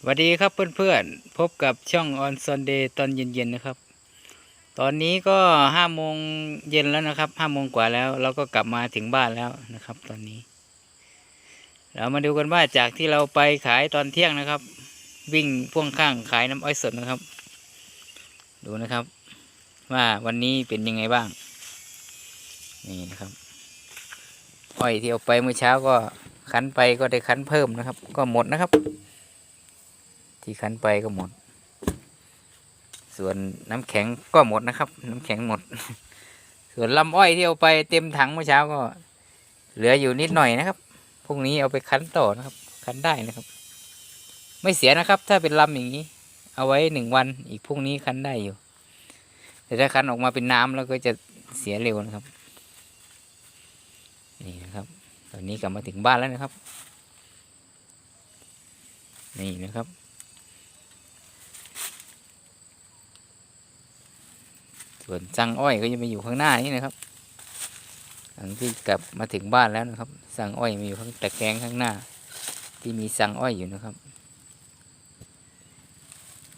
สวัสดีครับเพื่อนๆ พบกับช่องออนซอนเดย์ตอนเย็นๆนะครับ ตอนนี้ก็ห้าโมงเย็นแล้วนะครับห้าโมงกว่าแล้ว เราก็กลับมาถึงบ้านแล้วนะครับ ตอนนี้ เรามาดูกันว่าจากที่เราไปขายตอนเที่ยงนะครับ วิ่งพ่วงข้างขายน้ำอ้อยสดนะครับ ดูนะครับ ว่าวันนี้เป็นยังไงบ้าง นี่นะครับ อ้อยที่เอาไปเมื่อเช้าก็คั้นไปก็ได้คั้นเพิ่มนะครับ ก็หมดนะครับ ที่คั้นไปก็หมด ส่วนน้ำแข็งก็หมดนะครับ น้ำแข็งหมด ส่วนลำอ้อยที่เอาไปเต็มถังเมื่อเช้าก็ เหลืออยู่นิดหน่อยนะครับพรุ่งนี้เอาไปคั้นต่อนะครับ คั้นได้นะครับ ไม่เสียนะครับ ถ้าเป็นลำอย่างนี้ เอาไว้หนึ่งวันอีกพรุ่งนี้คั้นได้อยู่ แต่ถ้าคั้นออกมาเป็นน้ำแล้วก็จะเสียเร็วนะครับ นี่นะครับ ตอนนี้กลับมาถึงบ้านแล้วนะครับ นี่นะครับ ส่วนสั่งอ้อยก็จะมาอยู่ข้างหน้านี่นะครับ หลังที่กลับมาถึงบ้านแล้วนะครับสั่งอ้อยมาอยู่ข้างตะแกรงข้างหน้า ที่มีสั่งอ้อยอยู่นะครับ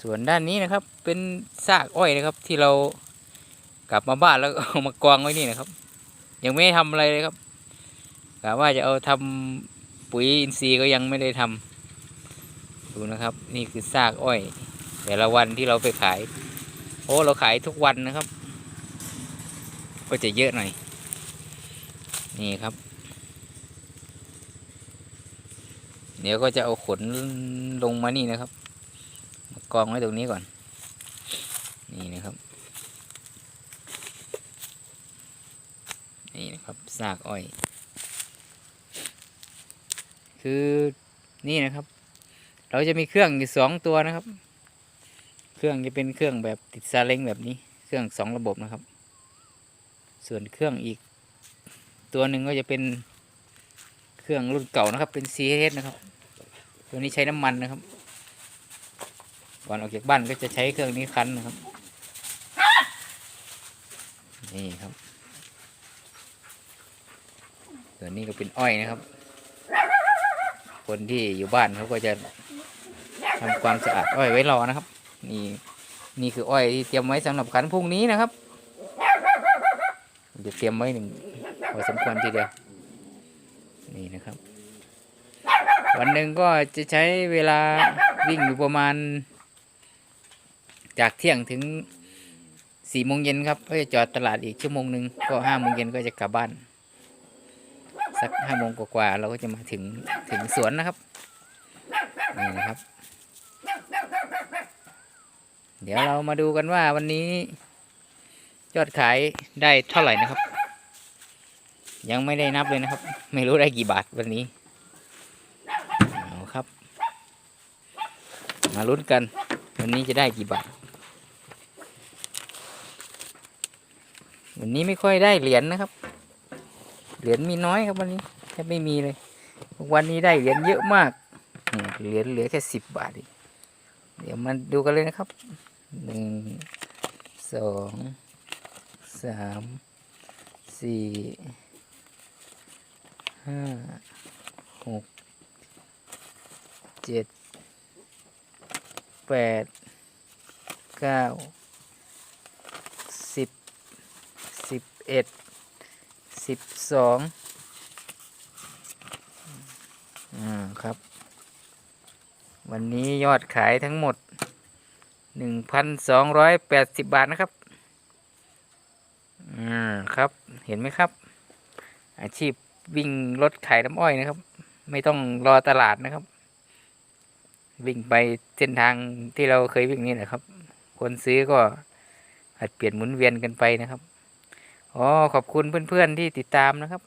ส่วนด้านนี้นะครับ เป็นซากอ้อยนะครับ ที่เรากลับมาบ้านแล้วเอามากองไว้นี่นะครับ ยังไม่ได้ทำอะไรเลยครับกะว่าจะเอาทำปุ๋ยอินทรีย์ก็ยังไม่ได้ทำดูนะครับ นี่คือซากอ้อย แต่ละวันที่เราไปขาย อ้เราขายทุกวันนะครับ ก็จะเยอะหน่อย นี่ครับ เดี๋ยวก็จะเอาขนลงมานี่นะครับกองไว้ตรงนี้ก่อน นี่นะครับ นี่นะครับซากอ้อย คือนี่นะครับ เราจะมีเครื่องอยู่สองตัวนะครับ เครื่องจะเป็นเครื่องแบบติดซาเล้งแบบนี้ เครื่องสองระบบนะครับ ส่วนเครื่องอีก ตัวหนึ่งก็จะเป็นเครื่องรุ่นเก่านะครับ เป็น CHS นะครับ ตัวนี้ใช้น้ำมันนะครับ ก่อนออกจากบ้านก็จะใช้เครื่องนี้คั้นนะครับ นี่ครับ ตัวนี้ก็เป็นอ้อยนะครับ คนที่อยู่บ้านเขาก็จะทำความสะอาดอ้อยไว้รอนะครับ นี่นี่คืออ้อยที่เตรียมไว้สำหรับขันพรุ่งนี้นะครับจะเตรียมไว้หนึ่งพอสมควรทีเดียวนี่นะครับ วันหนึ่งก็จะใช้เวลาวิ่งอยู่ประมาณ จากเที่ยงถึงสี่โมงเย็นครับก็จะจอดตลาดอีกชั่วโมงหนึ่งก็ห้าโมงเย็นก็จะกลับบ้าน สักห้าโมงกว่าๆเราก็จะมาถึงถึงสวนนะครับนี่นะครับ เดี๋ยวเรามาดูกันว่าวันนี้ ยอดขายได้เท่าไหร่นะครับ ยังไม่ได้นับเลยนะครับ ไม่รู้ได้กี่บาทวันนี้เอาครับ มาลุ้นกัน วันนี้จะได้กี่บาท วันนี้ไม่ค่อยได้เหรียญนะครับ เหรียญมีน้อยครับวันนี้แทบไม่มีเลย วันนี้ได้เหรียญเยอะมากเหรียญเหลือแค่สิบบาทเอง เดี๋ยวมาดูกันเลยนะครับหนึ่งสองสามสี่ห้าหกเจ็ดแปดเก้าสิบสิบเอ็ดสิบสองอ่าครับ วันนี้ยอดขายทั้งหมดหนึ่งพันสองร้อยแปดสิบบาทนะครับอ่าครับเห็นไหมครับ อาชีพวิ่งรถขายน้ำอ้อยนะครับ ไม่ต้องรอตลาดนะครับ วิ่งไปเส้นทางที่เราเคยวิ่งนี่แหละครับ คนซื้อก็ผัดเปลี่ยนหมุนเวียนกันไปนะครับอ๋อขอบคุณเพื่อนๆที่ติดตามนะครับ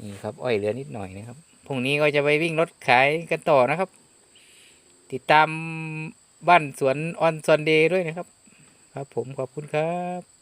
นี่ครับอ้อยเหลือนิดหน่อยนะครับ พรุ่งนี้ก็จะไปวิ่งรถขายกันต่อนะครับ ติดตามบ้านสวนออนซอนเดย์ด้วยนะครับ ครับผมขอบคุณครับ